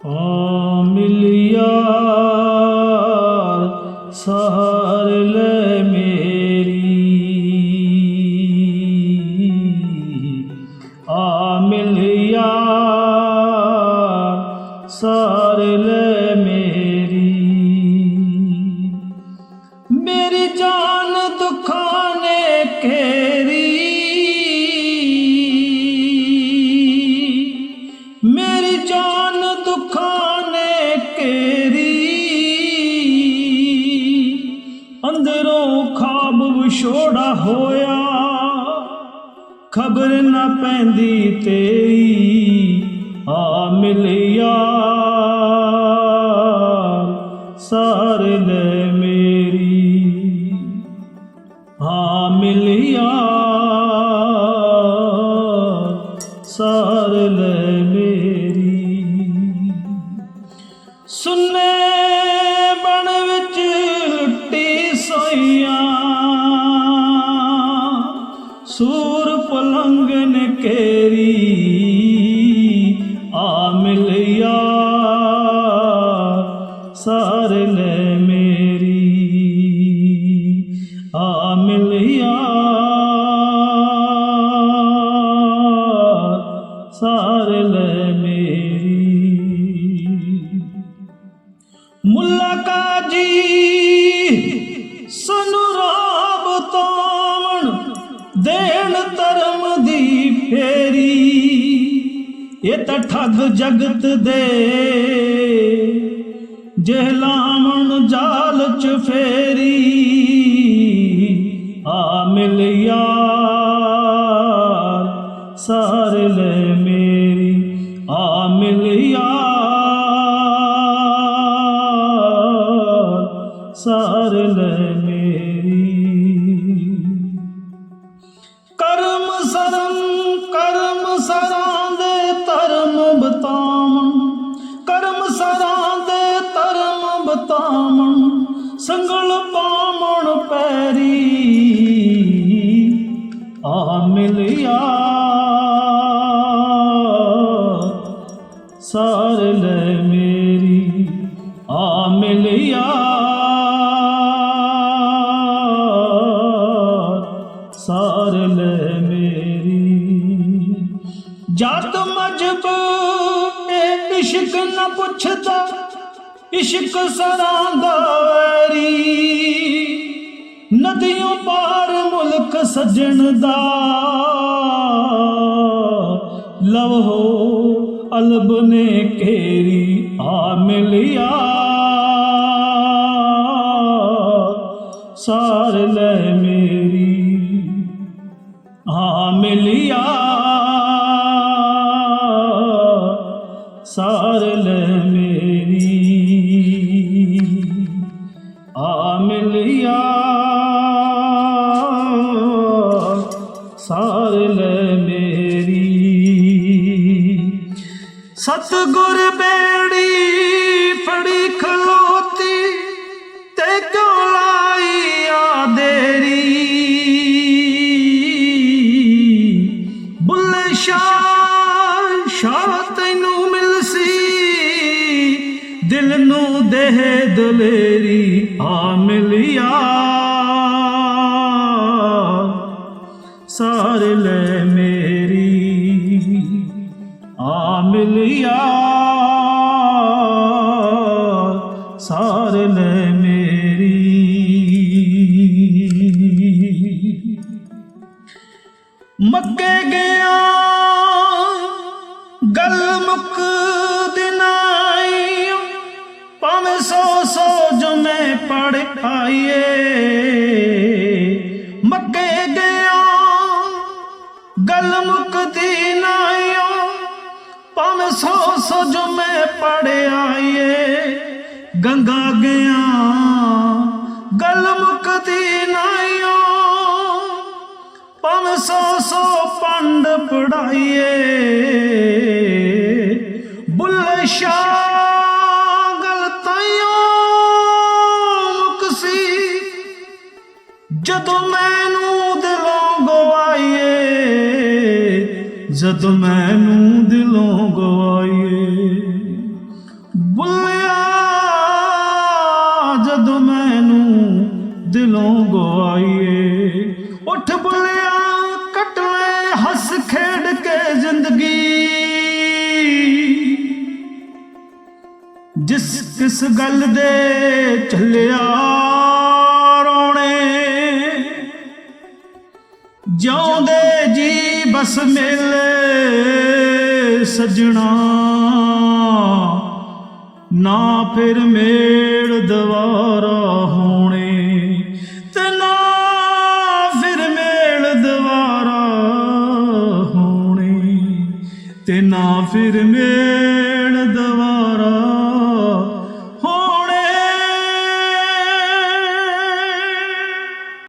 ਆ ਮਿਲਿਆ ਸਾਰ ਲੈ ਮੇਰੀ ਆ ਖਬਰ ਨਾ ਪੈਂਦੀ ਤੇਰੀ, ਆ ਮਿਲਿਆ। ਸਾਰ ਲੈ ਮੇਰੀ, ਆ ਮਿਲਿਆ। ਸਾਰ ਲੈ ਮੇਰੀ। ਸੁਨੇ ਬਣ ਵਿੱਚ ਲੁੱਟੀ ਸੋਈਆਂ, ਸੂ ਪਲੰਗ ਕੇਰੀ, ਆ ਮਿਲਿਆ ਸਾਰ ਲੈ ਮੇਰੀ। ਆ ਮਿਲਿਆ ਸਾਰ ਲੈ ਮੇਰੀ। ਮੁੱਲਾ ਕਾਜੀ, ਸਾਨੂੰ ਰਾਬ ਤਾਵਣ ਦੇਣ ਧਰਮ ਤਾਂ ਠੱਗ ਜਗਤ ਦੇ। ਜਹਲਾਵਣ ਜਾਲ ਚ ਫੇਰੀ ਆ ਮਿਲਿਆ ਧਰਮ ਸੰਗਲ ਪਾਵਣ ਪੈਰੀ। ਆ ਮਿਲਿਆ, ਸਾਰ ਲੈ ਮੇਰੀ। ਆ ਮਿਲਿਆ, ਸਾਰ ਲੈ ਮੇਰੀ। ਜਦ ਮਜਬ ਇਹ ਇਸ਼ਕ ਨਾ ਪੁੱਛਦਾ ਇਸ਼ਕ ਸਰਾਂ ਦਾ ਵੈਰੀ, ਨਦੀਆਂ ਪਾਰ ਮੁਲਕ ਸੱਜਣ ਦਾ। ਲਵੋ ਅਲਬ ਨੇ ਘੇਰੀ ਆ ਮਿਲਿਆ। ਸਾਰ ਲੈ ਮੇਰੀ, ਆ ਮਿਲਿਆ। ਸਾਰ ਲੈ ਆ ਸਾਰ ਲੈ ਮੇਰੀ। ਸਤਗੁਰ ਬੇੜੀ ਫੜੀ ਖਲੋਤੀ। ਦੇਹ ਦਲੇਰੀ ਆ ਮਿਲਿਆ। ਸਾਰ ਲੈ ਮੇਰੀ ਆ ਮਿਲਿਆ। ਸਾਰ ਲੈ ਮੇਰੀ। ਮੱਕੇ ਗਿਆ, ਗੱਲ ਮੁੱਕ ਮੈਂ ਆਈਏ। ਮੱਕੇ ਗਿਆ, ਗੱਲ ਮੁੱਕ ਦਿਨਾਈ ਭਾਵੇਂ ਸੋ ਸੋ ਜੋ ਮੈਂ ਪੜ ਆਈਏ। ਗੰਗਾ ਗਿਆ, ਗੱਲ ਮੁੱਕਦੀ ਨਾਈਓ ਭਾਵੇਂ ਸੋ ਸੋ ਪੰਡ ਪੜਾਈਏ। ਜਦੋਂ ਮੈਨੂੰ ਦਿਲੋਂ ਗਵਾਈਏ, ਜਦੋਂ ਮੈਨੂੰ ਦਿਲੋਂ ਗਵਾਈਏ। ਬੁੱਲਿਆ, ਜਦੋਂ ਮੈਨੂੰ ਦਿਲੋਂ ਗਵਾਈਏ। ਉੱਠ ਬੁੱਲਿਆ, ਕੱਟ ਹੱਸ ਖੇਡ ਕੇ ਜ਼ਿੰਦਗੀ। ਜਿਸ ਕਿਸ ਗੱਲ ਦੇ ਚੱਲੇ ਬਸ ਮਿਲੇ ਸਜਣਾ। ਨਾ ਫਿਰ ਮੇਲ ਦਵਾਰਾ ਹੋਣੇ ਤੇ ਨਾ ਫਿਰ ਮੇਲ ਦਵਾਰਾ ਹੋਣੇ ਤੇ ਨਾ ਫਿਰ ਮੇਲ